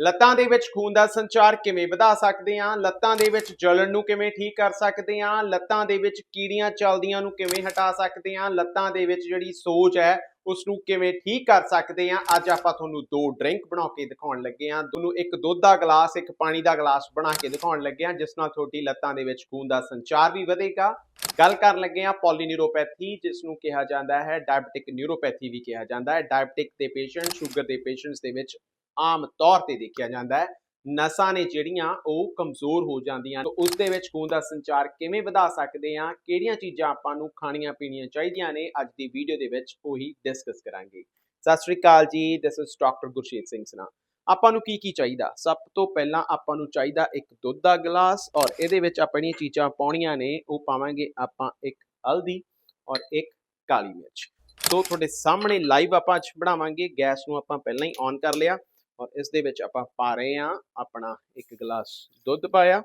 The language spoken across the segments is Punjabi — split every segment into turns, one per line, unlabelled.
ਲੱਤਾਂ ਦੇ ਵਿੱਚ ਖੂਨ ਦਾ ਸੰਚਾਰ ਕਿਵੇਂ ਵਧਾ ਸਕਦੇ ਹਾਂ? ਲੱਤਾਂ ਦੇ ਵਿੱਚ ਜਲਣ ਨੂੰ ਕਿਵੇਂ ਠੀਕ ਕਰ ਸਕਦੇ ਹਾਂ? ਲੱਤਾਂ ਦੇ ਵਿੱਚ ਕੀੜੀਆਂ ਚੱਲਦੀਆਂ ਨੂੰ ਕਿਵੇਂ ਹਟਾ ਸਕਦੇ ਹਾਂ? ਲੱਤਾਂ ਦੇ ਵਿੱਚ ਜਿਹੜੀ ਸੋਜ ਹੈ ਉਸ ਨੂੰ ਕਿਵੇਂ ਠੀਕ ਕਰ ਸਕਦੇ ਹਾਂ? ਅੱਜ ਆਪਾਂ ਤੁਹਾਨੂੰ ਦੋ ਡਰਿੰਕ ਬਣਾ ਕੇ ਦਿਖਾਉਣ ਲੱਗੇ ਹਾਂ। ਤੁਹਾਨੂੰ ਇੱਕ ਦੁੱਧ ਦਾ ਗਲਾਸ, ਇੱਕ ਪਾਣੀ ਦਾ ਗਲਾਸ ਬਣਾ ਕੇ ਦਿਖਾਉਣ ਲੱਗੇ ਹਾਂ, ਜਿਸ ਨਾਲ ਤੁਹਾਡੀ ਲੱਤਾਂ ਦੇ ਵਿੱਚ ਖੂਨ ਦਾ ਸੰਚਾਰ ਵੀ ਵਧੇਗਾ। ਗੱਲ ਕਰਨ ਲੱਗੇ ਹਾਂ ਪੋਲੀਨਿਊਰੋਪੈਥੀ, ਜਿਸ ਨੂੰ ਕਿਹਾ ਜਾਂਦਾ ਹੈ, ਡਾਇਬਟਿਕ ਨਿਊਰੋਪੈਥੀ ਵੀ ਕਿਹਾ ਜਾਂਦਾ ਹੈ। ਡਾਇਬਟਿਕ ਦੇ ਪੇਸ਼ੈਂਟ ਸ਼ੂਗਰ ਦੇ ਪੇਸ਼ੈਂਟਸ ਦੇ ਵਿੱਚ ਆਮ ਤੌਰ ਤੇ ਦੇਖਿਆ ਜਾਂਦਾ ਹੈ। ਨਸਾਂ ਨੇ ਜਿਹੜੀਆਂ ਉਹ ਕਮਜ਼ੋਰ ਹੋ ਜਾਂਦੀਆਂ ਤਾਂ ਉਸ ਦੇ ਵਿੱਚ ਖੂਨ ਦਾ ਸੰਚਾਰ ਕਿਵੇਂ ਵਧਾ ਸਕਦੇ ਹਾਂ? ਕਿਹੜੀਆਂ ਚੀਜ਼ਾਂ ਆਪਾਂ ਨੂੰ ਖਾਣੀਆਂ ਪੀਣੀਆਂ ਚਾਹੀਦੀਆਂ ਨੇ? ਅੱਜ ਦੀ ਵੀਡੀਓ ਦੇ ਵਿੱਚ ਉਹੀ ਡਿਸਕਸ ਕਰਾਂਗੇ। ਸਤਿ ਸ਼੍ਰੀ ਅਕਾਲ ਜੀ। This is doctor Gurshet Singh ਸਨਾ ਆਪਾਂ ਨੂੰ ਕੀ ਕੀ ਚਾਹੀਦਾ? ਸਭ ਤੋਂ ਪਹਿਲਾਂ ਆਪਾਂ ਨੂੰ ਚਾਹੀਦਾ ਇੱਕ ਦੁੱਧ ਦਾ ਗਲਾਸ ਔਰ ਇਹਦੇ ਵਿੱਚ ਆਪਣੀਆਂ ਚੀਜ਼ਾਂ ਪਾਉਣੀਆਂ ਨੇ, ਉਹ ਪਾਵਾਂਗੇ ਆਪਾਂ ਇੱਕ ਹਲਦੀ ਔਰ ਇੱਕ ਕਾਲੀ ਮਿਰਚ। ਸੋ ਤੁਹਾਡੇ ਸਾਹਮਣੇ ਲਾਈਵ ਆਪਾਂ ਅੱਜ ਬਣਾਵਾਂਗੇ। ਗੈਸ ਨੂੰ ਆਪਾਂ ਪਹਿਲਾਂ ਹੀ ਔਨ ਕਰ ਲਿਆ। ਔਰ ਇਸ ਦੇ ਵਿੱਚ ਆਪਾਂ ਪਾ ਰਹੇ ਹਾਂ ਆਪਣਾ ਇੱਕ ਗਲਾਸ ਦੁੱਧ ਪਾਇਆ।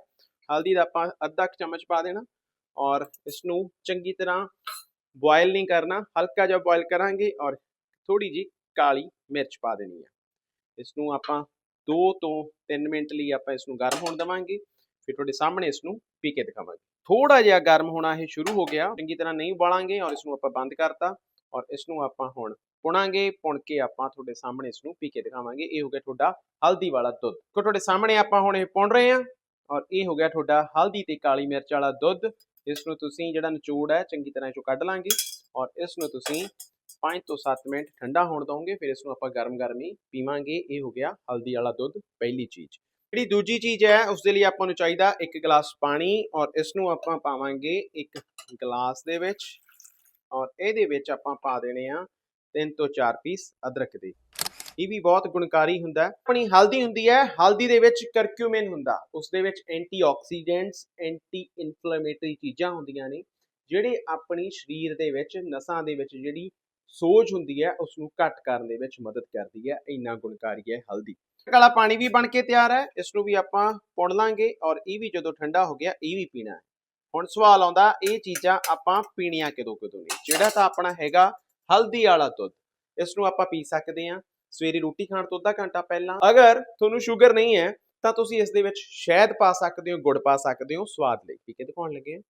ਹਲਦੀ ਦਾ ਆਪਾਂ ਅੱਧਾ ਕੁ ਚਮਚ ਪਾ ਦੇਣਾ ਔਰ ਇਸ ਨੂੰ ਚੰਗੀ ਤਰ੍ਹਾਂ ਬੋਇਲ ਨਹੀਂ ਕਰਨਾ, ਹਲਕਾ ਜਿਹਾ ਬੋਇਲ ਕਰਾਂਗੇ ਔਰ ਥੋੜੀ ਜੀ ਕਾਲੀ ਮਿਰਚ ਪਾ ਦੇਣੀ ਆ। ਇਸ ਨੂੰ ਆਪਾਂ 2 ਤੋਂ 3 ਮਿੰਟ ਲਈ ਆਪਾਂ ਇਸ ਨੂੰ ਗਰਮ ਹੋਣ ਦੇਵਾਂਗੇ, ਫਿਰ ਤੁਹਾਡੇ ਸਾਹਮਣੇ ਇਸ ਨੂੰ ਪੀ ਕੇ ਦਿਖਾਵਾਂਗੇ। ਥੋੜਾ ਜਿਹਾ ਗਰਮ ਹੋਣਾ ਇਹ ਸ਼ੁਰੂ ਹੋ ਗਿਆ, ਚੰਗੀ ਤਰ੍ਹਾਂ ਨਹੀਂ ਉਬਾਲਾਂਗੇ ਔਰ ਇਸ ਨੂੰ ਆਪਾਂ ਬੰਦ ਕਰਤਾ ਔਰ ਇਸ ਨੂੰ ਆਪਾਂ ਹੁਣ ਪੁਣਾਂਗੇ, ਪੁਣ ਕੇ ਆਪਾਂ ਤੁਹਾਡੇ ਸਾਹਮਣੇ ਇਸ ਨੂੰ ਪੀ ਕੇ ਦਿਖਾਵਾਂਗੇ। ਇਹ ਹੋ ਗਿਆ ਤੁਹਾਡਾ ਹਲਦੀ ਵਾਲਾ ਦੁੱਧ। ਕੋ ਤੁਹਾਡੇ ਸਾਹਮਣੇ ਆਪਾਂ ਹੁਣ ਇਹ ਪੁਣ ਰਹੇ ਹਾਂ ਔਰ ਇਹ ਹੋ ਗਿਆ ਤੁਹਾਡਾ ਹਲਦੀ ਤੇ ਕਾਲੀ ਮਿਰਚ ਵਾਲਾ ਦੁੱਧ। ਇਸ ਨੂੰ ਤੁਸੀਂ ਜਿਹੜਾ ਨਿਚੋੜ ਹੈ, ਚੰਗੀ ਤਰ੍ਹਾਂ ਚੋਂ ਕੱਢ ਲਾਂਗੇ ਔਰ ਇਸ ਨੂੰ ਤੁਸੀਂ 5 ਤੋਂ 7 ਮਿੰਟ ਠੰਡਾ ਹੋਣ ਦੋਗੇ ਫਿਰ ਇਸ ਨੂੰ ਆਪਾਂ ਗਰਮ-ਗਰਮ ਹੀ ਪੀਵਾਂਗੇ। ਇਹ ਹੋ ਗਿਆ ਹਲਦੀ ਵਾਲਾ ਦੁੱਧ, ਪਹਿਲੀ ਚੀਜ਼। ਜਿਹੜੀ ਦੂਜੀ ਚੀਜ਼ ਹੈ, ਉਸ ਦੇ ਲਈ ਆਪਾਂ ਨੂੰ ਚਾਹੀਦਾ ਇੱਕ ਗਲਾਸ ਪਾਣੀ ਔਰ ਇਸ ਨੂੰ ਆਪਾਂ ਪਾਵਾਂਗੇ ਇੱਕ ਗਲਾਸ ਦੇ ਵਿੱਚ ਔਰ ਇਹਦੇ ਵਿੱਚ ਆਪਾਂ ਪਾ ਦੇਣੇ ਆ ਤਿੰਨ ਤੋਂ ਚਾਰ ਪੀਸ ਅਦਰਕ ਦੇ। ਇਹ ਵੀ ਬਹੁਤ ਗੁਣਕਾਰੀ ਹੁੰਦਾ ਹੈ। ਆਪਣੀ ਹਲਦੀ ਹੁੰਦੀ ਹੈ, ਹਲਦੀ ਦੇ ਵਿੱਚ ਕਰਕਿਊਮਿਨ ਹੁੰਦਾ। ਉਸ ਦੇ ਵਿੱਚ ਐਂਟੀਆਕਸੀਡੈਂਟਸ ਐਂਟੀ ਇਨਫਲੇਮੇਟਰੀ ਚੀਜ਼ਾਂ ਹੁੰਦੀਆਂ ਨੇ, ਜਿਹੜੇ ਆਪਣੀ ਸਰੀਰ ਦੇ ਵਿੱਚ, ਨਸਾਂ ਦੇ ਵਿੱਚ ਜਿਹੜੀ ਸੋਜ ਹੁੰਦੀ ਹੈ ਉਸ ਨੂੰ ਘੱਟ ਕਰਨ ਦੇ ਵਿੱਚ ਮਦਦ ਕਰਦੀ ਹੈ। ਇੰਨਾ ਗੁਣਕਾਰੀ ਹੈ ਹਲਦੀ। ਕਾਲਾ ਪਾਣੀ ਵੀ ਬਣ ਕੇ ਤਿਆਰ ਹੈ। ਇਸ ਨੂੰ ਵੀ ਆਪਾਂ ਪੁਣ ਲਾਂਗੇ ਔਰ ਇਹ ਵੀ ਜਦੋਂ ਠੰਡਾ ਹੋ ਗਿਆ, ਇਹ ਵੀ ਪੀਣਾ ਹੈ। ਹੁਣ ਸਵਾਲ ਆਉਂਦਾ, ਇਹ ਚੀਜ਼ਾਂ ਆਪਾਂ ਪੀਣੀਆਂ ਕਿਦੋਂ ਕਿਦੋਂ ਨੇ? ਜਿਹੜਾ ਤਾਂ ਆਪਣਾ ਹੈਗਾ ਹਲਦੀ ਵਾਲਾ ਦੁੱਧ। ਇਸ ਨੂੰ ਆਪਾਂ ਪੀ ਸਕਦੇ ਹਾਂ। ਸਵੇਰੇ ਰੋਟੀ ਖਾਣ ਤੋਂ ਅੱਧਾ ਘੰਟਾ ਪਹਿਲਾਂ। ਅਗਰ ਤੁਹਾਨੂੰ ਸ਼ੂਗਰ ਨਹੀਂ ਹੈ, ਤਾਂ ਤੁਸੀਂ ਇਸ ਦੇ ਵਿੱਚ ਸ਼ਹਿਦ ਪਾ ਸਕਦੇ ਹੋ, ਗੁੜ ਪਾ ਸਕਦੇ ਹੋ, ਸਵਾਦ ਲਈ। ਠੀਕ ਹੈ, ਦਿਖਾਉਣ ਲੱਗੇ ਹਾਂ।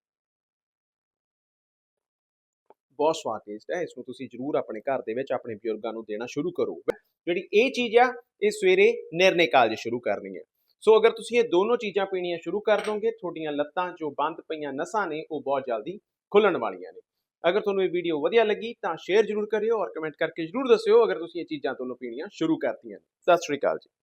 ਬਹੁਤ ਸਵਾਦ ਟੇਸਟ ਹੈ। ਇਸ ਨੂੰ ਤੁਸੀਂ ਜਰੂਰ ਆਪਣੇ ਘਰ ਦੇ ਵਿੱਚ ਆਪਣੇ ਬਜ਼ੁਰਗਾਂ ਨੂੰ ਦੇਣਾ ਸ਼ੁਰੂ ਕਰੋ। ਜਿਹੜੀ ਇਹ ਚੀਜ਼ ਆ, ਇਹ ਸਵੇਰੇ ਨਿਰਣੇ ਕਾਲਜ ਸ਼ੁਰੂ ਕਰਨੀ ਹੈ। ਸੋ ਅਗਰ ਤੁਸੀਂ ਇਹ ਦੋਨੋਂ ਚੀਜ਼ਾਂ ਪੀਣੀਆਂ ਸ਼ੁਰੂ ਕਰ ਦੋਗੇ, ਤੁਹਾਡੀਆਂ ਲੱਤਾਂ ਜੋ ਬੰਦ ਪਈਆਂ ਨਸਾਂ ਨੇ, ਉਹ ਬਹੁਤ ਜਲਦੀ ਖੁੱਲਣ ਵਾਲੀਆਂ ਨੇ। ਅਗਰ ਤੁਹਾਨੂੰ ਇਹ ਵੀਡੀਓ ਵਧੀਆ ਲੱਗੀ ਤਾਂ ਸ਼ੇਅਰ ਜ਼ਰੂਰ ਕਰਿਓ ਔਰ ਕਮੈਂਟ ਕਰਕੇ ਜ਼ਰੂਰ ਦੱਸਿਓ ਅਗਰ ਤੁਸੀਂ ਇਹ ਚੀਜ਼ਾਂ ਤੁਹਾਨੂੰ ਪੀਣੀਆਂ ਸ਼ੁਰੂ ਕਰਤੀਆਂ ਸਤਿ ਸ਼੍ਰੀ ਅਕਾਲ ਜੀ।